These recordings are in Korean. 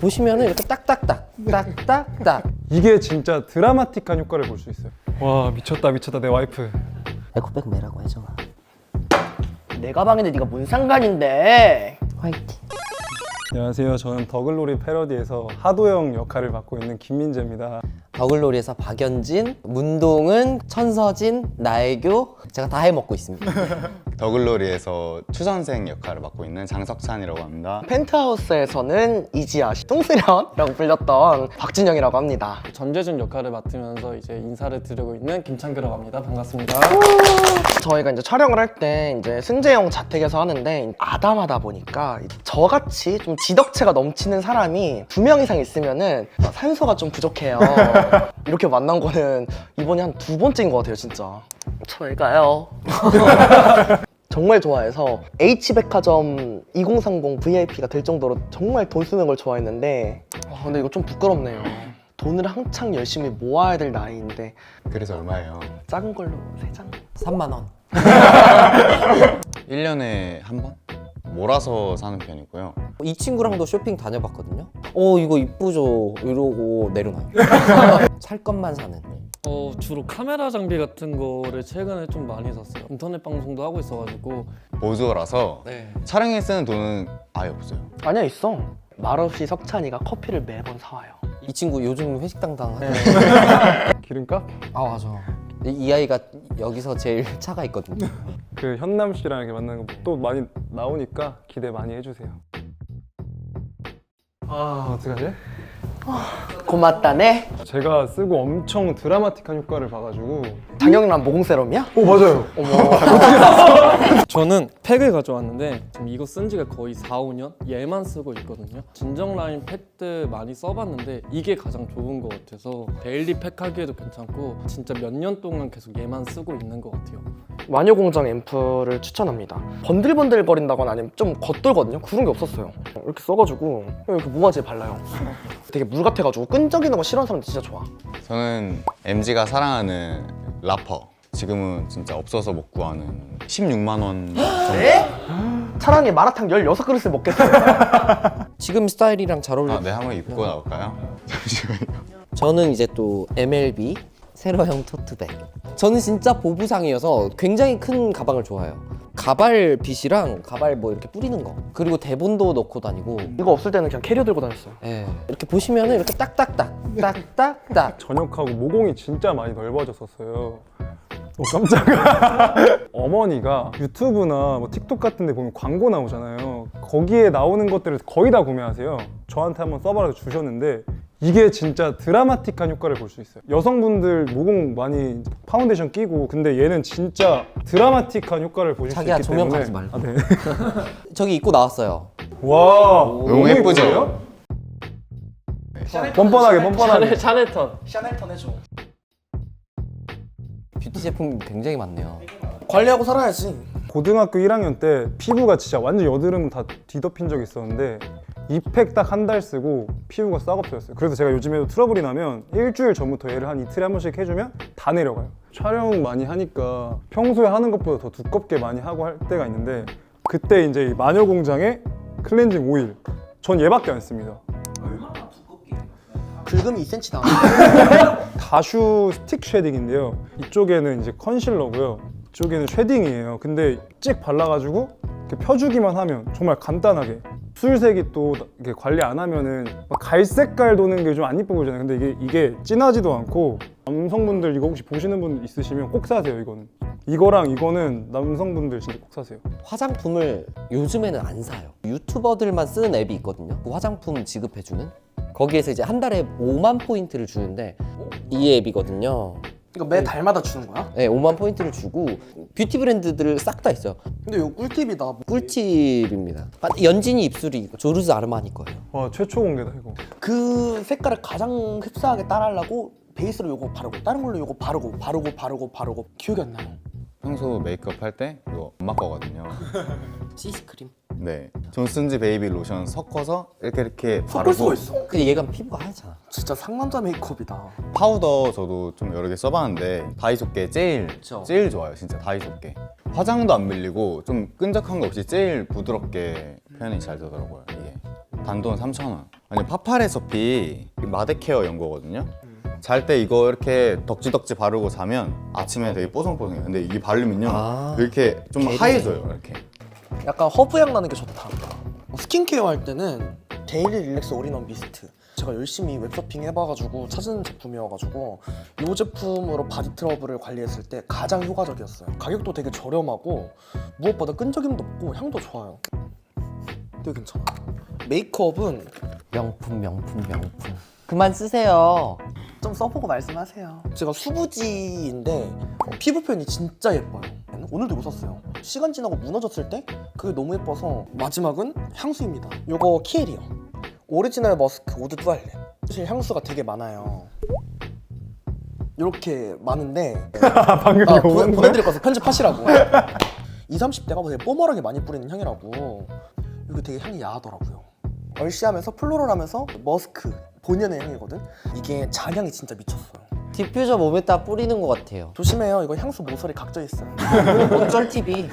보시면은 이렇게 딱딱딱 딱딱딱 이게 진짜 드라마틱한 효과를 볼 수 있어요. 와 미쳤다 미쳤다 내 와이프. 에코백 매라고 해줘 내 가방인데 네가 뭔 상관인데? 화이팅 안녕하세요. 저는 더글로리 패러디에서 하도영 역할을 맡고 있는 김민재입니다. 더글로리에서 박연진 문동은 천서진 나애교 제가 다 해먹고 있습니다 더글로리에서 추선생 역할을 맡고 있는 장석찬이라고 합니다. 펜트하우스에서는 이지아 씨, 똥수련이라고 불렸던 박진영이라고 합니다. 전재준 역할을 맡으면서 이제 인사를 드리고 있는 김창규라고 합니다. 반갑습니다. 저희가 이제 촬영을 할 때 이제 승재형 자택에서 하는데 아담하다 보니까 저같이 좀 지덕체가 넘치는 사람이 두 명 이상 있으면은 산소가 좀 부족해요. 이렇게 만난 거는 이번이 한 두 번째인 것 같아요, 진짜. 저희가요. 정말 좋아해서 H백화점 2030 VIP가 될 정도로 정말 돈 쓰는 걸 좋아했는데 아, 근데 이거 좀 부끄럽네요. 돈을 한창 열심히 모아야 될 나이인데 그래서 얼마예요? 작은 걸로 세 장. 3만 원 1년에 한 번? 몰아서 사는 편이고요. 이 친구랑도 쇼핑 다녀봤거든요 어 이거 이쁘죠 이러고 내려놔요 살 것만 사는 어, 주로 카메라 장비 같은 거를 최근에 좀 많이 샀어요. 인터넷 방송도 하고 있어가지고 보조라서 네. 촬영에 쓰는 돈은 아예 없어요. 아니야 있어. 말없이 석찬이가 커피를 매번 사와요. 이 친구 요즘 회식 당당 하네 기름값? 아 맞아 이, 이 아이가 여기서 제일 차가 있거든요 그 현남 씨랑 이렇게 만나는 거 또 많이 나오니까 기대 많이 해주세요. 아 어떡하지? 고맙다네. 제가 쓰고 엄청 드라마틱한 효과를 봐가지고 장영란 모공 세럼이야? 오 맞아요. 저는 팩을 가져왔는데 지금 이거 쓴 지가 거의 4, 5년? 얘만 쓰고 있거든요. 진정 라인 팩들 많이 써봤는데 이게 가장 좋은 것 같아서 데일리 팩 하기에도 괜찮고 진짜 몇 년 동안 계속 얘만 쓰고 있는 것 같아요. 마녀공장 앰플을 추천합니다. 번들번들 거린다거나 아니면 좀 겉돌거든요. 그런 게 없었어요. 이렇게 써가지고 이렇게 모가지에 발라요. 되게 물 같아가지고 끈적이는 거 싫어하는 사람 진짜 좋아. 저는 MG가 사랑하는 라퍼. 지금은 진짜 없어서 못 구하는 16만 원 정도. 차라리 마라탕 16그릇을 먹겠어요. 지금 스타일이랑 잘 어울려 아, 네, 한번 입고 나올까요? 잠시만요. 저는 이제 또 MLB 세로형 토트백. 저는 진짜 보부상이어서 굉장히 큰 가방을 좋아해요. 가발 빗이랑 가발 뭐 이렇게 뿌리는 거. 그리고 대본도 넣고 다니고. 이거 없을 때는 그냥 캐리어 들고 다녔어요. 예. 이렇게 보시면은 이렇게 딱딱딱 딱딱딱. 전역하고 모공이 진짜 많이 넓어졌었어요. 어, 깜짝아. 어머니가 유튜브나 뭐 틱톡 같은 데 보면 광고 나오잖아요. 거기에 나오는 것들을 거의 다 구매하세요. 저한테 한번 써봐라 주셨는데 이게 진짜 드라마틱한 효과를 볼 수 있어요. 여성분들 모공 많이 파운데이션 끼고 근데 얘는 진짜 드라마틱한 효과를 보실 자기야, 수 있기 조명 때문에 가지 말고. 아, 네. 저기 입고 나왔어요. 와 너무 예쁘죠? 뻔뻔하게 뻔뻔하게 샤넬턴. 샤넬턴 해줘. 제품 굉장히 많네요. 관리하고 살아야지. 고등학교 1학년 때 피부가 진짜 완전 여드름 다 뒤덮인 적이 있었는데 이팩 딱 한 달 쓰고 피부가 싹 없어졌어요 그래서 제가 요즘에도 트러블이 나면 일주일 전부터 얘를 한 이틀에 한 번씩 해주면 다 내려가요 촬영 많이 하니까 평소에 하는 것보다 더 두껍게 많이 하고 할 때가 있는데 그때 이제 이 마녀공장의 클렌징 오일 전 얘밖에 안 씁니다 긁음이 2cm 다. 다슈 스틱 쉐딩인데요. 이쪽에는 이제 컨실러고요. 이쪽에는 쉐딩이에요. 근데 찍 발라가지고 이렇게 펴주기만 하면 정말 간단하게 술색이 또 이렇게 관리 안 하면은 막 갈색깔 도는 게 좀 안 이뻐 보이잖아요. 근데 이게 이게 진하지도 않고 남성분들 이거 혹시 보시는 분 있으시면 꼭 사세요. 이거는 이거랑 이거는 남성분들 진짜 꼭 사세요. 화장품을 요즘에는 안 사요. 유튜버들만 쓰는 앱이 있거든요. 그 화장품 지급해주는. 거기에서 이제 한 달에 5만 포인트를 주는데 이 앱이거든요. 이거 매 달마다 주는 거야? 네, 5만 포인트를 주고 뷰티 브랜드들 싹 다 있어요. 근데 이거 꿀팁이다. 꿀팁입니다. 아, 연진이 입술이 조르즈 아르마니 거예요. 와 최초 공개다 이거. 그 색깔을 가장 흡사하게 따라하려고 베이스로 요거 바르고 다른 걸로 요거 바르고 바르고 바르고 바르고 기억이 안 나요. 평소 메이크업 할 때 이거 엄마 거거든요. 시스크림. 네. 존슨즈 베이비 로션 섞어서 이렇게 이렇게 섞을 수가 바르고 있어. 근데 얘가 피부가 하얗잖아. 진짜 상남자 메이크업이다. 파우더 저도 좀 여러 개 써봤는데 다이소께 제일 그쵸. 제일 좋아요 진짜 다이소께 화장도 안 밀리고 좀 끈적한 거 없이 제일 부드럽게 표현이 잘 되더라고요 이게 단돈 3,000원 아니 파파레서피 마데케어 연고거든요. 잘 때 이거 이렇게 덕지덕지 바르고 자면 아침에 되게 뽀송뽀송해요. 근데 이게 바르면요 아. 이렇게 좀 개리네. 하얘져요. 이렇게. 약간 허브향 나는 게 좋다. 스킨케어 할 때는 데일리 릴렉스 올인원 미스트. 제가 열심히 웹서핑 해봐가지고 찾은 제품이어가지고 이 제품으로 바디 트러블을 관리했을 때 가장 효과적이었어요. 가격도 되게 저렴하고 무엇보다 끈적임도 없고 향도 좋아요. 되게 괜찮아. 메이크업은 명품 명품 명품. 그만 쓰세요. 좀 써보고 말씀하세요. 제가 수부지인데 어, 피부 표현이 진짜 예뻐요. 오늘도 이거 썼어요. 시간 지나고 무너졌을 때 그게 너무 예뻐서 마지막은 향수입니다. 이거 키엘이요. 오리지널 머스크 오드 뚜알레. 사실 향수가 되게 많아요. 이렇게 많은데 방금 아, 이거 보, 뭔데? 보내드릴 거서 편집하시라고 20, 30대가 되게 뽀멀하게 많이 뿌리는 향이라고 이거 되게 향이 야하더라고요 얼씨하면서 플로럴 하면서 머스크 본연의 향이거든 이게 잔향이 진짜 미쳤어요 디퓨저 몸에다 뿌리는 것 같아요. 조심해요 이거 향수 모서리 각져 있어요 어쩔 TV.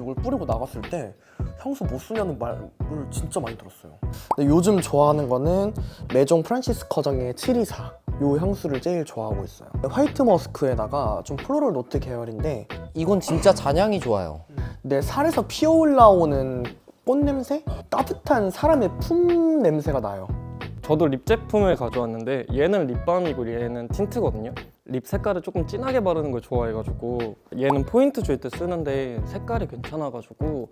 이걸 뿌리고 나갔을 때 향수 못 쓰냐는 말을 진짜 많이 들었어요 근데 요즘 좋아하는 거는 메종 프란시스 커정의 724 요 향수를 제일 좋아하고 있어요 화이트 머스크에다가 좀 플로럴 노트 계열인데 이건 진짜 잔향이 좋아요. 내 살에서 피어 올라오는 꽃 냄새? 따뜻한 사람의 품 냄새가 나요. 저도 립 제품을 가져왔는데 얘는 립밤이고 얘는 틴트거든요. 립 색깔을 조금 진하게 바르는 걸 좋아해가지고 얘는 포인트 줄 때 쓰는데 색깔이 괜찮아가지고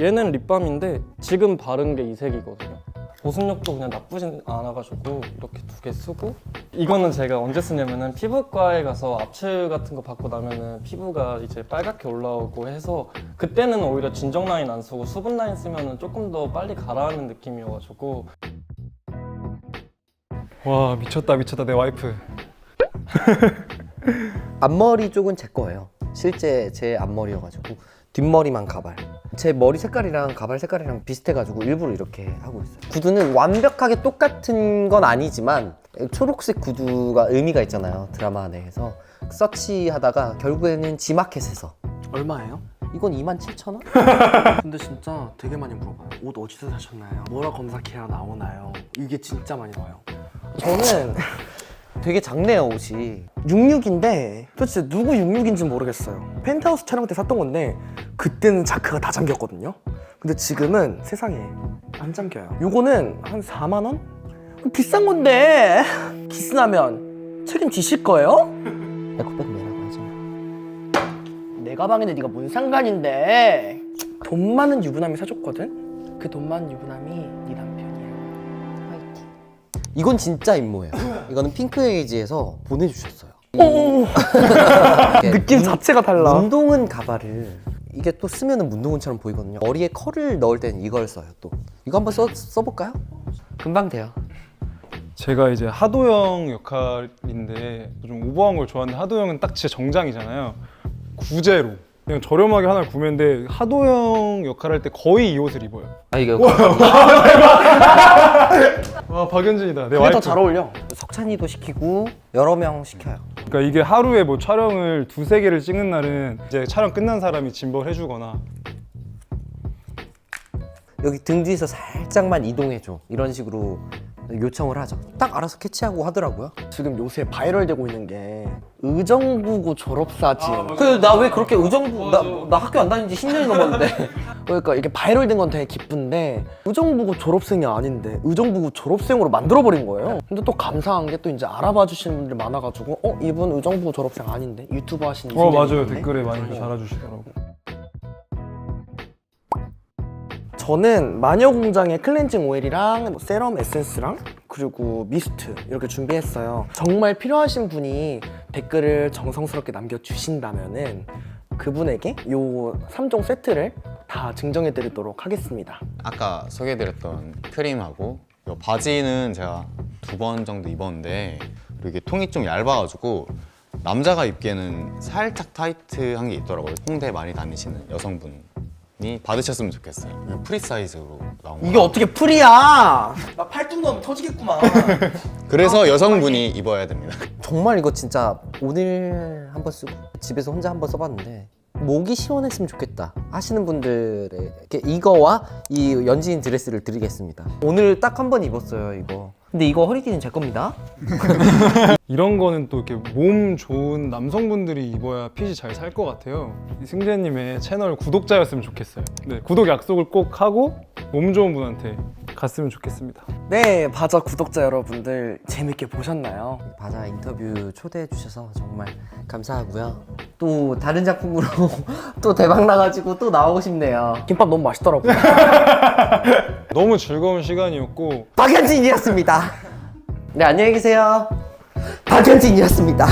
얘는 립밤인데 지금 바른 게 이 색이거든요. 보습력도 그냥 나쁘진 않아가지고 이렇게 두 개 쓰고 이거는 제가 언제 쓰냐면은 피부과에 가서 압출 같은 거 받고 나면은 피부가 이제 빨갛게 올라오고 해서 그때는 오히려 진정 라인 안 쓰고 수분 라인 쓰면은 조금 더 빨리 가라앉는 느낌이어가지고 와 미쳤다 미쳤다 내 와이프. 앞머리 쪽은 제 거예요. 실제 제 앞머리여가지고 뒷머리만 가발. 제 머리 색깔이랑 가발 색깔이랑 비슷해가지고 일부러 이렇게 하고 있어요. 구두는 완벽하게 똑같은 건 아니지만 초록색 구두가 의미가 있잖아요. 드라마 내에서 서치하다가 결국에는 지마켓에서 얼마예요? 이건 27,000원? 근데 진짜 되게 많이 물어봐요. 옷 어디서 사셨나요? 뭐라 검색해야 나오나요? 이게 진짜 많이 와요. 저는 되게 작네요 옷이. 66인데 도대체 누구 66인지 모르겠어요. 펜트하우스 촬영 때 샀던 건데 그때는 자크가 다 잠겼거든요. 근데 지금은 세상에 안 잠겨요. 요거는 한 4만 원? 비싼 건데 기스나면 책임지실 거예요? 에코백 내라고 하죠. 내 가방인데 네가 뭔 상관인데 돈 많은 유부남이 사줬거든? 그 돈 많은 유부남이 네 남편이야 이건 진짜 임모예요. 이거는 핑크에이지에서 보내주셨어요. 오 이렇게 느낌 자체가 달라 운동은 가발을 이게 또 쓰면은 운동은처럼 보이거든요. 머리에 컬을 넣을 때는 이걸 써요. 또 이거 한번 써 써볼까요? 금방 돼요. 제가 이제 하도영 역할인데 좀 오버한 걸 좋아하는데 하도영은 딱 진짜 정장이잖아요. 구제로 그냥 저렴하게 하나 구매했는데 하도영 역할할 때 거의 이 옷을 입어요. 아 이거 와 박연진이다 내 그게 와이프. 더 잘 어울려 석찬이도 시키고 여러 명 시켜요. 그러니까 이게 하루에 뭐 촬영을 두세 개를 찍는 날은 이제 촬영 끝난 사람이 짐벌 해주거나 여기 등 뒤에서 살짝만 이동해줘 이런 식으로 요청을 하죠. 딱 알아서 캐치하고 하더라고요. 지금 요새 바이럴 되고 있는 게 의정부고 졸업사진 그나 왜 그렇게 의정부 나, 나 학교 안 다닌 지 10년이 넘었는데 그러니까 이게 바이럴 된 건 되게 기쁜데 의정부고 졸업생이 아닌데 의정부고 졸업생으로 만들어버린 거예요 근데 또 감사한 게 또 이제 알아봐 주시는 분들이 많아가지고 어? 이분 의정부 졸업생 아닌데 유튜버 하시는 어 이승재님 맞아요 있네? 댓글에 많이 어. 달아주시더라고 저는 마녀공장의 클렌징 오일이랑 뭐 세럼 에센스랑 그리고 미스트 이렇게 준비했어요. 정말 필요하신 분이 댓글을 정성스럽게 남겨주신다면 은 그분에게 요 3종 세트를 다 증정해 드리도록 하겠습니다. 아까 소개해드렸던 크림하고 이 바지는 제가 두 번 정도 입었는데 그리고 이게 통이 좀 얇아가지고 남자가 입기에는 살짝 타이트한 게 있더라고요. 홍대 많이 다니시는 여성분이 받으셨으면 좋겠어요. 프리 사이즈로 나온 거. 이게 어떻게 풀이야? 나 팔뚝 넣으면 터지겠구만. 그래서 여성분이 입어야 됩니다. 정말 이거 진짜 오늘 한번 쓰고 집에서 혼자 한번 써봤는데 목이 시원했으면 좋겠다 하시는 분들에게 이거와 이 연지인 드레스를 드리겠습니다. 오늘 딱 한 번 입었어요 이거. 근데 이거 허리띠는 제 겁니다. 이런 거는 또 이렇게 몸 좋은 남성분들이 입어야 핏이 잘 살 것 같아요. 이 승재님의 채널 구독자였으면 좋겠어요. 네, 구독 약속을 꼭 하고 몸 좋은 분한테 갔으면 좋겠습니다. 네, 바자 구독자 여러분들 재밌게 보셨나요? 바자 인터뷰 초대해 주셔서 정말 감사하고요. 또 다른 작품으로 또 대박 나가지고 또 나오고 싶네요. 김밥 너무 맛있더라고요. 너무 즐거운 시간이었고 박현진이었습니다. 네 안녕히 계세요. 박현진이었습니다.